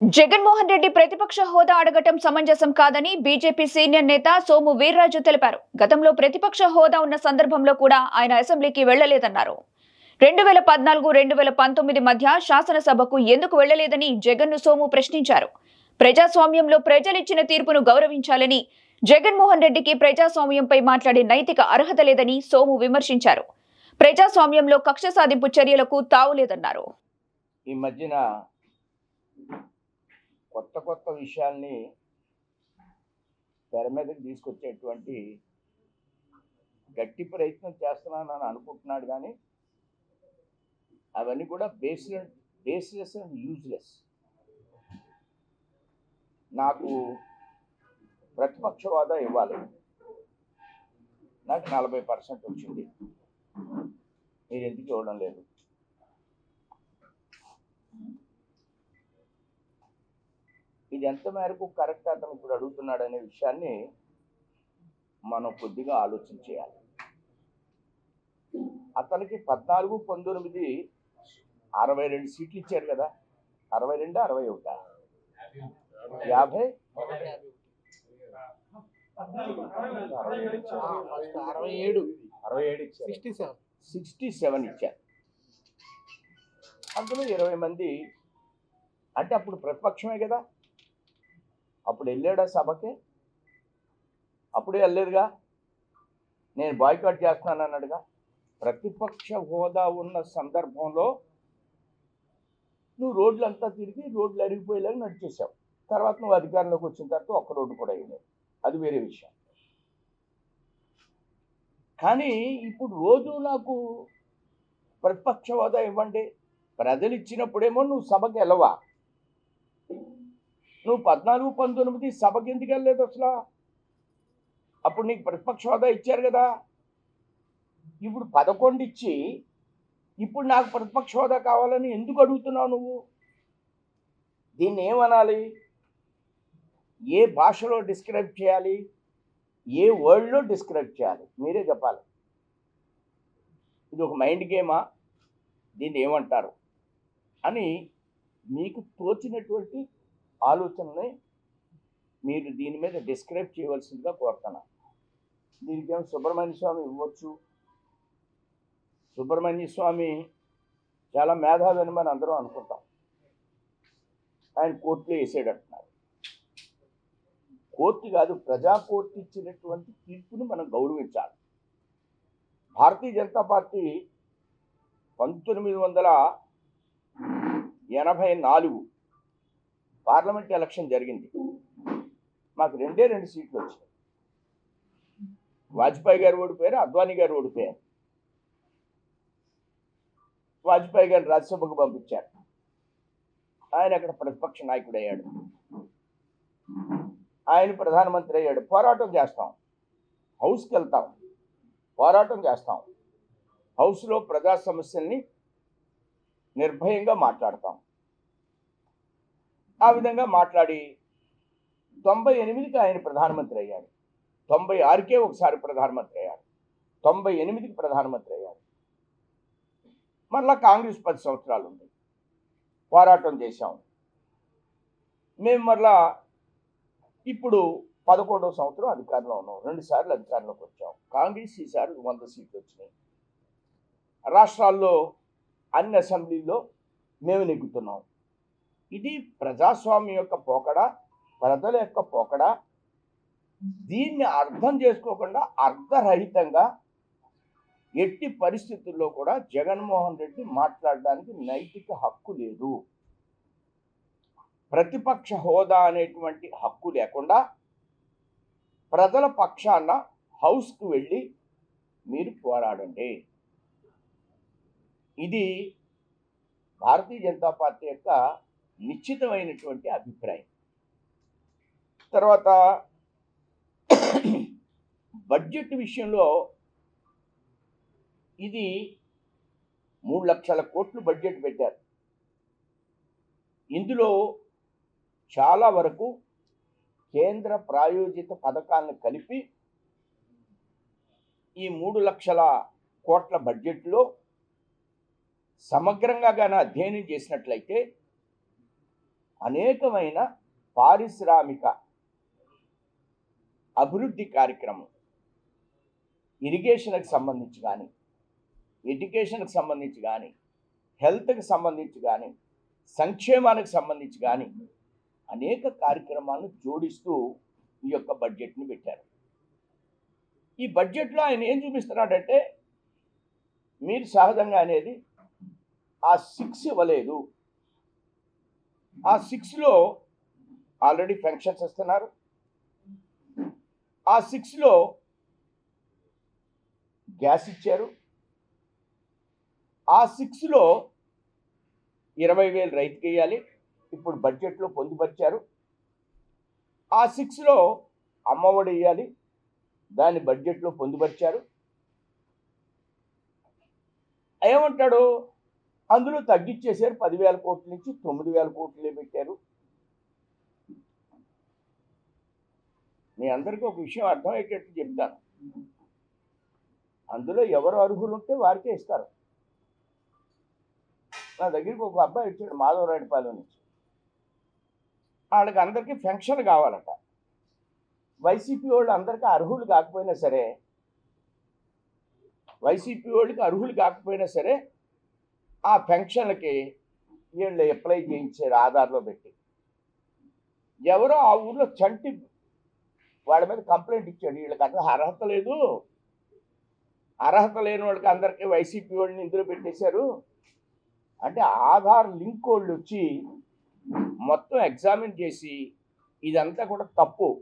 జగన్మోహన్ రెడ్డి ప్రతిపక్ష హోదా అడగటం సమంజసం కాదని బీజేపీ సీనియర్ నేత సోము వీర్రాజు తెలిపారు. గతంలో ప్రతిపక్ష హోదా ఉన్న సందర్భంలో కూడా ఆయన అసెంబ్లీకి వెళ్ళలేదన్నారు రెండు వేల పద్నాలుగు రెండు వేల పంతొమ్మిది మధ్య శాసనసభకు ఎందుకు వెళ్ళలేదని జగన్ను సోము ప్రశ్నించారు. ప్రజాస్వామ్యంలో ప్రజలిచ్చిన తీర్పును గౌరవించాలని జగన్మోహన్ రెడ్డికి ప్రజాస్వామ్యంపై మాట్లాడే నైతిక అర్హత లేదని సోము విమర్శించారు. ప్రజాస్వామ్యంలో కక్ష సాధింపు చర్యలకు తావులేదన్నారు. ఈ మధ్యన కొత్త కొత్త విషయాల్ని తెర మీదకి తీసుకొచ్చేటువంటి గట్టి ప్రయత్నం చేస్తున్నానని అనుకుంటున్నాడు కానీ అవన్నీ కూడా బేస్ బేస్లెస్ అండ్ యూజ్లెస్ నాకు ప్రతిపక్ష హోదా ఇవ్వాలి. నాకు నలభై పర్సెంట్ వచ్చింది. మీరు ఎందుకు ఇవ్వడం లేదు? ఇది ఎంత మేరకు కరెక్ట్ అతను ఇప్పుడు అడుగుతున్నాడు అనే విషయాన్ని మనం కొద్దిగా ఆలోచన చేయాలి. అతనికి పద్నాలుగు పంతొమ్మిది అరవై రెండు సీట్లు ఇచ్చారు కదా. అరవై రెండు అరవై ఒకట. యాభై? అరవై ఏడు అరవై ఏడు సిక్స్టీ సెవెన్. సిక్స్టీ సెవెన్ ఇచ్చారు అందులో ఇరవై మంది అంటే అప్పుడు ప్రతిపక్షమే కదా. అప్పుడు వెళ్ళాడా సభకి? అప్పుడు వెళ్ళలేదుగా. నేను బాయ్కాట్ చేస్తున్నాను అన్నాడుగా. ప్రతిపక్ష హోదా ఉన్న సందర్భంలో నువ్వు రోడ్లంతా తిరిగి రోడ్లు అరిగిపోయేలాగా నడిచేసావు తర్వాత నువ్వు అధికారంలోకి వచ్చిన తర్వాత ఒక్క రోడ్డు కూడా వేయలేదు అది వేరే విషయం. కానీ ఇప్పుడు రోజు నాకు ప్రతిపక్ష హోదా ఇవ్వండి. ప్రజలు ఇచ్చినప్పుడేమో నువ్వు సభకి వెళ్ళవా? నువ్వు పద్నాలుగు పంతొమ్మిది సభకి ఎందుకు వెళ్ళలేదు అసలు? అప్పుడు నీకు ప్రతిపక్ష హోదా ఇచ్చారు కదా. ఇప్పుడు పదకొండు ఇచ్చి ఇప్పుడు నాకు ప్రతిపక్ష హోదా కావాలని ఎందుకు అడుగుతున్నావు నువ్వు? దీన్ని ఏమనాలి? ఏ భాషలో డిస్క్రైబ్ చేయాలి? ఏ వర్డ్లో డిస్క్రైబ్ చేయాలి? మీరే చెప్పాలి. ఇది ఒక మైండ్ గేమా? దీన్ని ఏమంటారు? అని మీకు తోచినటువంటి ఆలోచనని మీరు దీని మీద డిస్క్రైబ్ చేయవలసిందిగా కోరుతున్నాను. దీనికి ఏమో సుబ్రహ్మణ్య స్వామి ఇవ్వచ్చు. సుబ్రహ్మణ్య స్వామి చాలా మేధావి అని మనం అందరం అనుకుంటాం. ఆయన కోర్టులో వేసాడు అంటున్నారు కోర్టు కాదు ప్రజా కోర్టు ఇచ్చినటువంటి తీర్పుని మనం గౌరవించాలి. భారతీయ జనతా పార్టీ పంతొమ్మిది వందల ఎనభై నాలుగు పార్లమెంట్ ఎలక్షన్ జరిగింది. మాకు రెండే రెండు సీట్లు వచ్చాయి. వాజ్పేయి గారు ఓడిపోయారు అద్వానీ గారు ఓడిపోయారు. వాజ్పేయి గారిని రాజ్యసభకు పంపించారు. ఆయన అక్కడ ప్రతిపక్ష నాయకుడు అయ్యాడు. ఆయన ప్రధానమంత్రి అయ్యాడు. పోరాటం చేస్తాం. హౌస్కి వెళ్తాం. పోరాటం చేస్తాం. హౌస్లో ప్రజా సమస్యల్ని నిర్భయంగా మాట్లాడతాం. ఆ విధంగా మాట్లాడి తొంభై ఎనిమిదికి ఆయన ప్రధానమంత్రి అయ్యాడు. తొంభై ఆరుకే ఒకసారి ప్రధానమంత్రి అయ్యాడు. తొంభై ఎనిమిదికి ప్రధానమంత్రి అయ్యాడు. మరలా కాంగ్రెస్ పది సంవత్సరాలు ఉంది. పోరాటం చేశాం. మేము మరలా ఇప్పుడు పదకొండవ సంవత్సరం అధికారంలో ఉన్నాం. రెండు సార్లు అధికారంలోకి వచ్చాం. కాంగ్రెస్ ఈసారి వంద సీట్లు వచ్చినాయి. రాష్ట్రాల్లో అన్ని అసెంబ్లీల్లో మేము నెగ్గుతున్నాం. ఇది ప్రజాస్వామ్యం యొక్క పోకడ ప్రజల యొక్క పోకడ. దీన్ని అర్థం చేసుకోకుండా అర్థరహితంగా ఎట్టి పరిస్థితుల్లో కూడా జగన్మోహన్ రెడ్డి మాట్లాడడానికి నైతిక హక్కు లేదు. ప్రతిపక్ష హోదా అనేటువంటి హక్కు లేకుండా ప్రజల పక్షాన హౌస్కు వెళ్ళి మీరు పోరాడండి. ఇది భారతీయ జనతా పార్టీ యొక్క నిశ్చితమైనటువంటి అభిప్రాయం. తర్వాత బడ్జెట్ విషయంలో ఇది మూడు లక్షల కోట్లు బడ్జెట్ పెట్టారు. ఇందులో చాలా వరకు కేంద్ర ప్రాయోజిత పథకాలను కలిపి ఈ మూడు లక్షల కోట్ల బడ్జెట్లో సమగ్రంగా కానీ అధ్యయనం చేసినట్లయితే అనేకమైన పారిశ్రామిక అభివృద్ధి కార్యక్రమం ఇరిగేషన్కి సంబంధించి కానీ ఎడ్యుకేషన్కి సంబంధించి కానీ హెల్త్కి సంబంధించి కానీ సంక్షేమానికి సంబంధించి కానీ అనేక కార్యక్రమాలను జోడిస్తూ ఈ యొక్క బడ్జెట్ని పెట్టారు. ఈ బడ్జెట్లో ఆయన ఏం చూపిస్తున్నాడంటే మీరు సహజంగా అనేది ఆ సిక్స్ ఇవ్వలేదు ఆ సిక్స్లో ఆల్రెడీ పెన్షన్స్ ఇస్తున్నారు. ఆ సిక్స్లో గ్యాస్ ఇచ్చారు. ఆ సిక్స్లో ఇరవై వేలు రైతుకి వేయాలి ఇప్పుడు బడ్జెట్లో పొందుపరిచారు. ఆ సిక్స్లో అమ్మఒడి వేయాలి దాన్ని బడ్జెట్లో పొందుపరిచారు. ఏమంటాడు? అందులో తగ్గించేశారు పదివేల కోట్ల నుంచి తొమ్మిది వేల కోట్లే పెట్టారు. మీ అందరికీ ఒక విషయం అర్థమయ్యేటట్టు చెప్తాను. అందులో ఎవరు అర్హులు ఉంటే వారికే ఇస్తారు. నా దగ్గరికి ఒక అబ్బాయి వచ్చాడు మాధవరాయుడుపాలెం నుంచి. వాళ్ళకి అందరికీ పెన్షన్ కావాలట. వైసీపీ వాళ్ళు అందరికీ అర్హులు కాకపోయినా సరే వైసీపీ వాళ్ళకి అర్హులు కాకపోయినా సరే ఆ పెన్షన్లకి వీళ్ళు అప్లై చేయించారు ఆధార్లో పెట్టి. ఎవరో ఆ ఊర్లో చంటి వాడి మీద కంప్లైంట్ ఇచ్చాడు. వీళ్ళకి అసలు అర్హత లేదు. అర్హత లేని వాళ్ళకి అందరికీ వైసీపీ వాళ్ళని ఇందులో పెట్టేశారు. అంటే ఆధార్ లింక్ వాళ్ళు వచ్చి మొత్తం ఎగ్జామిన్ చేసి ఇదంతా కూడా తప్పు.